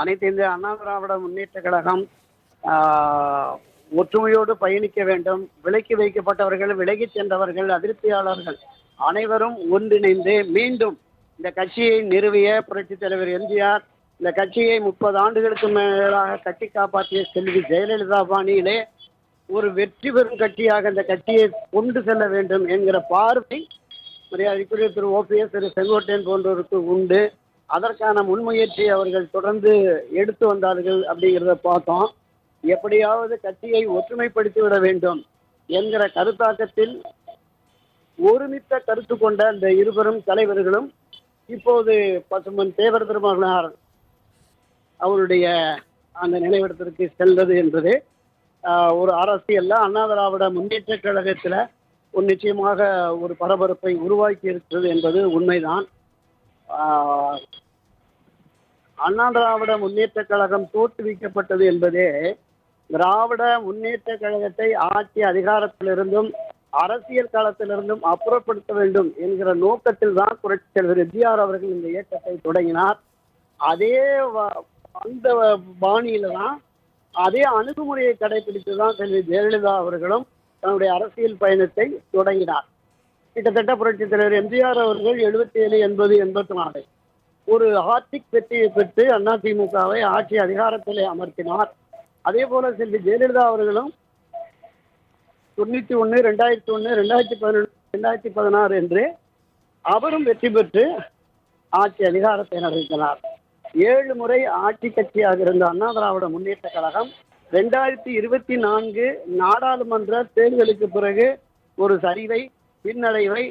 அனைத்து இந்திய அண்ணா திராவிட முன்னேற்ற கழகம் ஒற்றுமையோடு பயணிக்க வேண்டும். விலக்கி வைக்கப்பட்டவர்கள் விலகிச் சென்றவர்கள் அதிருப்தியாளர்கள் அனைவரும் ஒன்றிணைந்து மீண்டும் இந்த கட்சியை நிறுவிய புரட்சித் தலைவர் எம்ஜிஆர் இந்த கட்சியை முப்பது ஆண்டுகளுக்கு மேலாக கட்டி காப்பாற்றிய செல்வி ஜெயலலிதா பாணியிலே ஒரு வெற்றி பெறும் கட்சியாக இந்த கட்சியை கொண்டு செல்ல வேண்டும் என்கிற பார்வை மரியாதைக்குரிய திரு ஓபிஎஸ் திரு செங்கோட்டையன் போன்றோருக்கு உண்டு. அதற்கான முன்முயற்சி அவர்கள் தொடர்ந்து எடுத்து வந்தார்கள் அப்படிங்கிறத பார்த்தோம். எப்படியாவது கட்சியை ஒற்றுமைப்படுத்தி விட வேண்டும் என்கிற கருத்தாக்கத்தில் ஒருமித்த கருத்து கொண்ட இந்த இருவரும் தலைவர்களும் இப்போது பசுமன் தேவர் திருமகனார் அவருடைய அந்த நினைவிடத்திற்கு செல்வது என்பது ஒரு அரசியல்ல அண்ணா திராவிட முன்னேற்ற கழகத்தில் ஒரு நிச்சயமாக ஒரு பரபரப்பை உருவாக்கி இருக்கிறது என்பது உண்மைதான். அண்ணா திராவிட முன்னேற்ற கழகம் தோற்றுவிக்கப்பட்டது என்பதே திராவிட முன்னேற்ற கழகத்தை ஆட்சி அதிகாரத்திலிருந்தும் அரசியல் களத்திலிருந்தும் அப்புறப்படுத்த வேண்டும் என்கிற நோக்கத்தில் தான் புரட்சி தலைவர் எம்ஜிஆர் அவர்கள் இந்த இயக்கத்தை தொடங்கினார். அதே வ- அந்த பாணியில தான் அதே அணுகுமுறையை கடைபிடித்து தான் செல்வி ஜெயலலிதா அவர்களும் தன்னுடைய அரசியல் பயணத்தை தொடங்கினார். கிட்டத்தட்ட புரட்சி தலைவர் எம்ஜிஆர் அவர்கள் எழுபத்தி ஏழு எண்பது எண்பத்தி நாலு. ஒரு ஹார்டிக் வெற்றியை பெற்று அதிமுகவை ஆட்சி அதிகாரத்தில் அமர்த்தினார். அதே போல செல்வி ஜெயலலிதா அவர்களும் தொண்ணூற்றி ஒன்று ரெண்டாயிரத்தி ஒன்று ரெண்டாயிரத்தி பதினொன்று ரெண்டாயிரத்தி பதினாறு என்று அவரும் வெற்றி பெற்று ஆட்சி அதிகாரத்தை நடத்தினார் ஏழு முறை ஆட்சி கட்சியாக இருந்த அண்ணா திராவிட முன்னேற்ற கழகம் ரெண்டாயிரத்தி இருபத்தி நான்கு நாடாளுமன்ற தேர்தலுக்கு பிறகு ஒரு சரிவை பின்னடைவை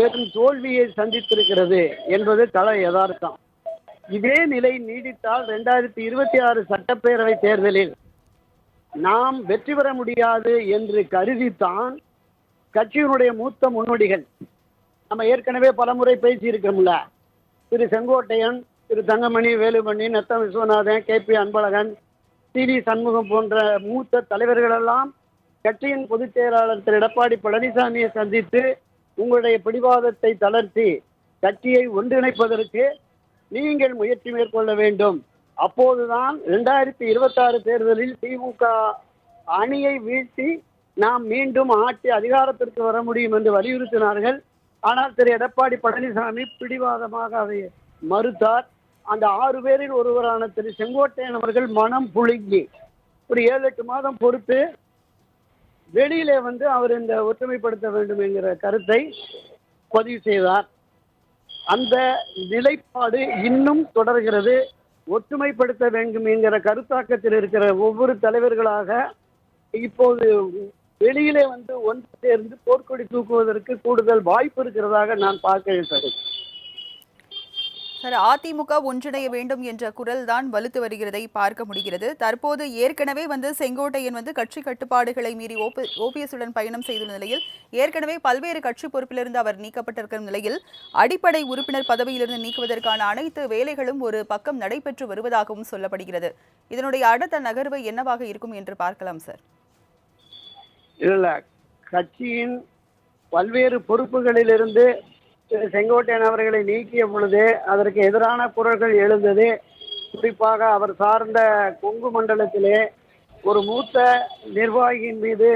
பெரும் தோல்வியை சந்தித்திருக்கிறது என்பது கள யதார்த்தம். இதே நிலை நீடித்தால் ரெண்டாயிரத்தி இருபத்தி ஆறு சட்டப்பேரவை தேர்தலில் நாம் வெற்றி பெற முடியாது என்று கருதித்தான் கட்சியினுடைய மூத்த முன்னோடிகள். நம்ம ஏற்கனவே பலமுறை பேசியிருக்கோம்ல Thiru Sengottaiyan Thiru Thangamani Velumani Natham Viswanathan K P Anbazhagan T V Shanmugam போன்ற மூத்த தலைவர்களெல்லாம் கட்சியின் பொதுச் செயலாளர் திரு எடப்பாடி பழனிசாமியை சந்தித்து உங்களுடைய பிடிவாதத்தை தளர்த்தி கட்சியை ஒன்றிணைப்பதற்கு நீங்கள் முயற்சி மேற்கொள்ள வேண்டும். அப்போதுதான் ரெண்டாயிரத்தி இருபத்தாறு தேர்தலில் திமுக அணியை வீழ்த்தி நாம் மீண்டும் ஆட்சி அதிகாரத்திற்கு வர முடியும் என்று வலியுறுத்தினார்கள். ஆனால் திரு எடப்பாடி பழனிசாமி பிடிவாதமாக அதை மறுத்தார். அந்த ஆறு பேரில் ஒருவரான திரு செங்கோட்டையன் அவர்கள் மனம் புழுங்கி ஒரு ஏழு எட்டு மாதம் பொறுத்து வெளியிலே வந்து அவர் இந்த ஒற்றுமைப்படுத்த வேண்டும் என்கிற கருத்தை பதிவு செய்தார். அந்த நிலைப்பாடு இன்னும் தொடர்கிறது. ஒற்றுமைப்படுத்த வேண்டும் என்கிற கருத்தாக்கத்தில் இருக்கிற ஒவ்வொரு தலைவர்களாக இப்போது வெளியிலே வந்து ஒன்று சேர்ந்து போர்க்கொடி தூக்குவதற்கு கூடுதல் வாய்ப்பு இருக்கிறதாக நான் பார்க்கிறேன் சார் அதிமுக ஒன்றிணைய வேண்டும் என்ற குரல் தான் வலுத்து வருகிறதை பார்க்க முடிகிறது. தற்போது ஏற்கனவே வந்து செங்கோட்டையன் வந்து கட்சி கட்டுப்பாடுகளை மீறி ஓபிஎஸ் உடன் பயணம் செய்துள்ள நிலையில் ஏற்கனவே பல்வேறு கட்சி பொறுப்பிலிருந்து அவர் நீக்கப்பட்டிருக்கும் நிலையில் அடிப்படை உறுப்பினர் பதவியிலிருந்து நீக்குவதற்கான அனைத்து வேலைகளும் ஒரு பக்கம் நடைபெற்று வருவதாகவும் சொல்லப்படுகிறது. இதனுடைய அடுத்த நகர்வு என்னவாக இருக்கும் என்று பார்க்கலாம் சார். இல்ல. கட்சியின் பல்வேறு பொறுப்புகளிலிருந்து செங்கோட்டையன் அவர்களை நீக்கிய பொழுது அதற்கு எதிரான குரல்கள் எழுந்தது. குறிப்பாக அவர் சார்ந்த கொங்கு மண்டலத்திலே ஒரு மூத்த நிர்வாகியின் மீது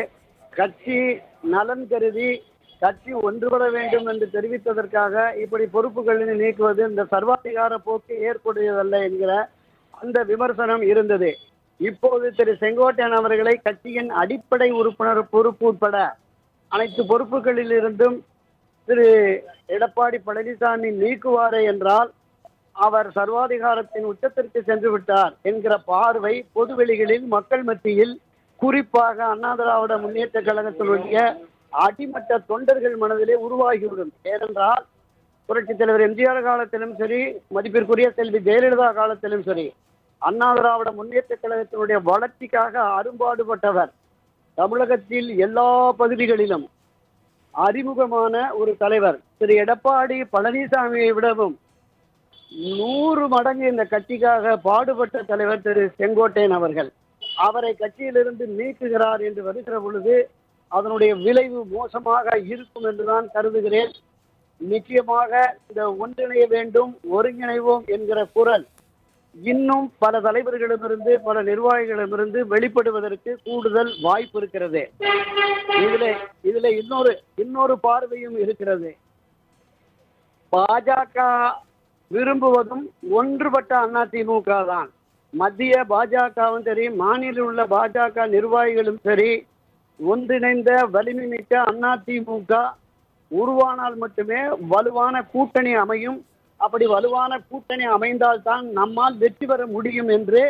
கட்சி நலன் கருதி கட்சி ஒன்றுபட வேண்டும் என்று தெரிவித்ததற்காக இப்படி பொறுப்புகளில் நீக்குவது இந்த சர்வாதிகார போக்கு ஏற்புடையதல்ல என்கிற அந்த விமர்சனம் இருந்தது. இப்போது திரு செங்கோட்டையன் அவர்களை கட்சியின் அடிப்படை உறுப்பினர் பொறுப்பு உட்பட அனைத்து பொறுப்புகளில் இருந்தும் திரு எடப்பாடி பழனிசாமி நீக்குவாரே என்றால் அவர் சர்வாதிகாரத்தின் உச்சத்திற்கு சென்று விட்டார் என்கிற பார்வை பொதுவெளிகளில் மக்கள் மத்தியில் குறிப்பாக அண்ணா திராவிட முன்னேற்ற கழகத்தினுடைய அடிமட்ட தொண்டர்கள் மனதிலே உருவாகிவிடும் ஏனென்றால் புரட்சித் தலைவர் எம்ஜிஆர் காலத்திலும் சரி மதிப்பிற்குரிய செல்வி ஜெயலலிதா காலத்திலும் சரி அண்ணா திராவிட முன்னேற்ற கழகத்தினுடைய வளர்ச்சிக்காக அரும்பாடுபட்டவர் தமிழகத்தில் எல்லா பகுதிகளிலும் அறிமுகமான ஒரு தலைவர் திரு எடப்பாடி பழனிசாமியை விடவும் நூறு மடங்கு இந்த கட்சிக்காக பாடுபட்ட தலைவர் திரு செங்கோட்டையன் அவர்கள். அவரை கட்சியிலிருந்து நீக்குகிறார் என்று வருகிற பொழுது அதனுடைய விளைவு மோசமாக இருக்கும் என்றுதான் கருதுகிறேன். நிச்சயமாக இந்த ஒன்றிணைய வேண்டும் ஒருங்கிணைவோம் என்கிற குரல் இன்னும் பல தலைவர்களிடமிருந்து பல நிர்வாகிகளிடமிருந்து வெளிப்படுவதற்கு கூடுதல் வாய்ப்பு இருக்கிறது. இதுல இதுல இன்னொரு இன்னொரு பார்வையும் இருக்கிறது. பாஜக விரும்புவதும் ஒன்றுபட்ட அதிமுக தான். மத்திய பாஜகவும் சரி மாநில உள்ள பாஜக நிர்வாகிகளும் சரி ஒன்றிணைந்த வலிமை மிக்க அதிமுக உருவானால் மட்டுமே வலுவான கூட்டணி அமையும். அப்படி வலுவான கூட்டணி அமைந்தால்தான் நம்மால் வெற்றி பெற முடியும் என்று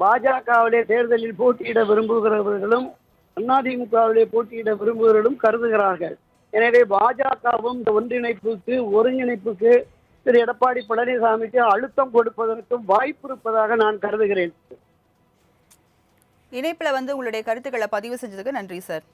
பாஜகவிலே தேர்தலில் போட்டியிட விரும்புகிறவர்களும் அதிமுகவிலே போட்டியிட விரும்புகிறவர்களும் கருதுகிறார்கள். எனவே பாஜகவும் இந்த ஒன்றிணைப்புக்கு ஒருங்கிணைப்புக்கு திரு எடப்பாடி பழனிசாமிக்கு அழுத்தம் கொடுப்பதற்கும் வாய்ப்பு இருப்பதாக நான் கருதுகிறேன். இணைப்பில் வந்து உங்களுடைய கருத்துக்களை பதிவு செஞ்சதுக்கு நன்றி சார்.